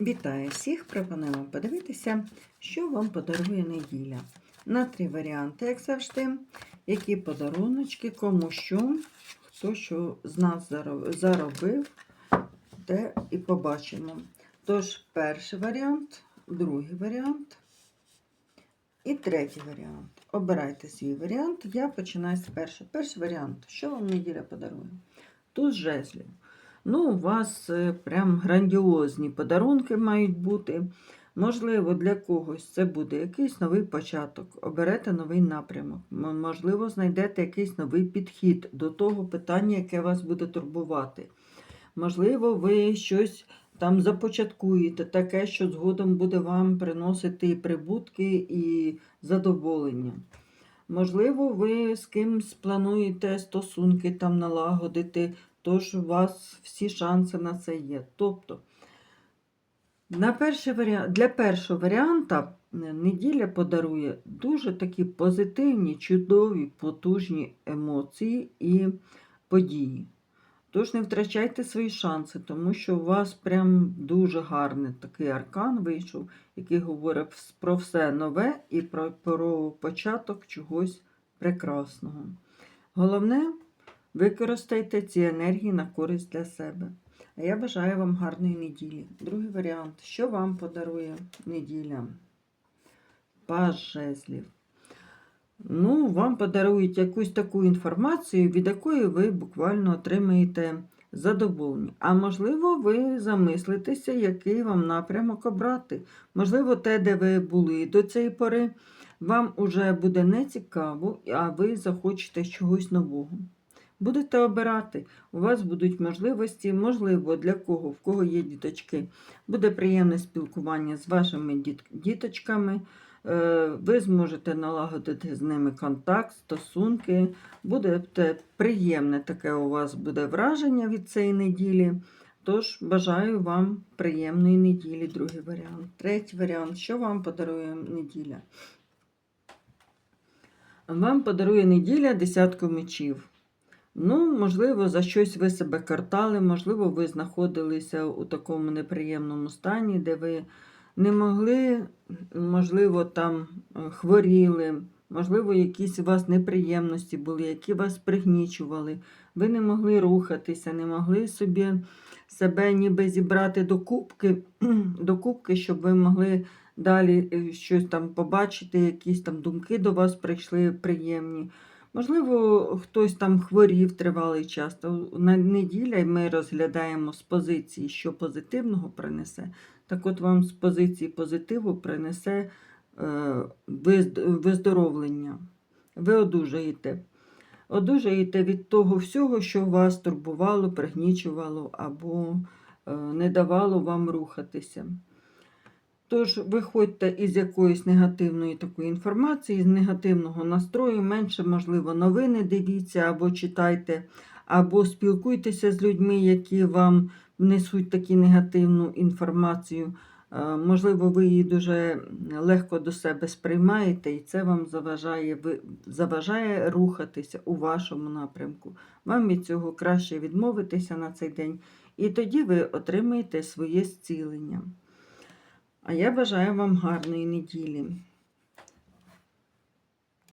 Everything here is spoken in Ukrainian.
Вітаю всіх! Пропоную вам подивитися, що вам подарує неділя. На три варіанти, як завжди, які подаруночки, кому що, хто що з нас заробив, те і побачимо. Тож, перший варіант, другий варіант і третій варіант. Обирайте свій варіант. Я починаю з першого. Перший варіант. Що вам неділя подарує? Туз жезлів. Ну, у вас е, прям грандіозні подарунки мають бути. Можливо, для когось це буде якийсь новий початок, оберете новий напрямок. Можливо, знайдете якийсь новий підхід до того питання, яке вас буде турбувати. Можливо, ви щось там започаткуєте, таке, що згодом буде вам приносити і прибутки, і задоволення. Можливо, ви з кимсь плануєте стосунки там налагодити, тож у вас всі шанси на це є. Тобто, на перший варіант, для першого варіанта е, неділя подарує дуже такі позитивні, чудові, потужні емоції і події. Тож не втрачайте свої шанси, тому що у вас прям дуже гарний такий аркан вийшов, який говорить про все нове і про, про початок чогось прекрасного. Головне, використайте ці енергії на користь для себе. А я бажаю вам гарної неділі. Другий варіант. Що вам подарує неділя? Паж жезлів. Ну, вам подарують якусь таку інформацію, від якої ви буквально отримаєте задоволення. А можливо, ви замислитеся, який вам напрямок обрати. Можливо, те, де ви були до цієї пори, вам уже буде нецікаво, а ви захочете чогось нового. Будете обирати, у вас будуть можливості, можливо, для кого, в кого є діточки, буде приємне спілкування з вашими діт- діточками. Е, Ви зможете налагодити з ними контакт, стосунки. Буде приємне таке у вас буде враження від цієї неділі. Тож бажаю вам приємної неділі, другий варіант. Третій варіант. Що вам подарує неділя? Вам подарує неділя десятку мечів. Ну, можливо, за щось ви себе картали, можливо, ви знаходилися у такому неприємному стані, де ви не могли, можливо, там е, хворіли, можливо, якісь у вас неприємності були, які вас пригнічували. Ви не могли рухатися, не могли собі себе ніби зібрати до кубки, до кубки, щоб ви могли далі е, щось там побачити, якісь там думки до вас прийшли приємні. Можливо, хтось там хворів тривалий час. То на неділя ми розглядаємо з позиції, що позитивного принесе. Так от вам з позиції позитиву принесе е, виздоровлення. Ви одужаєте. Одужаєте від того всього, що вас турбувало, пригнічувало або е, не давало вам рухатися. Тож виходьте із якоїсь негативної такої інформації, з негативного настрою, менше, можливо, новини дивіться або читайте, або спілкуйтеся з людьми, які вам внесуть таку негативну інформацію. Е, Можливо, ви її дуже легко до себе сприймаєте, і це вам заважає, заважає рухатися у вашому напрямку. Вам від цього краще відмовитися на цей день, і тоді ви отримаєте своє зцілення. А я бажаю вам гарної неділі.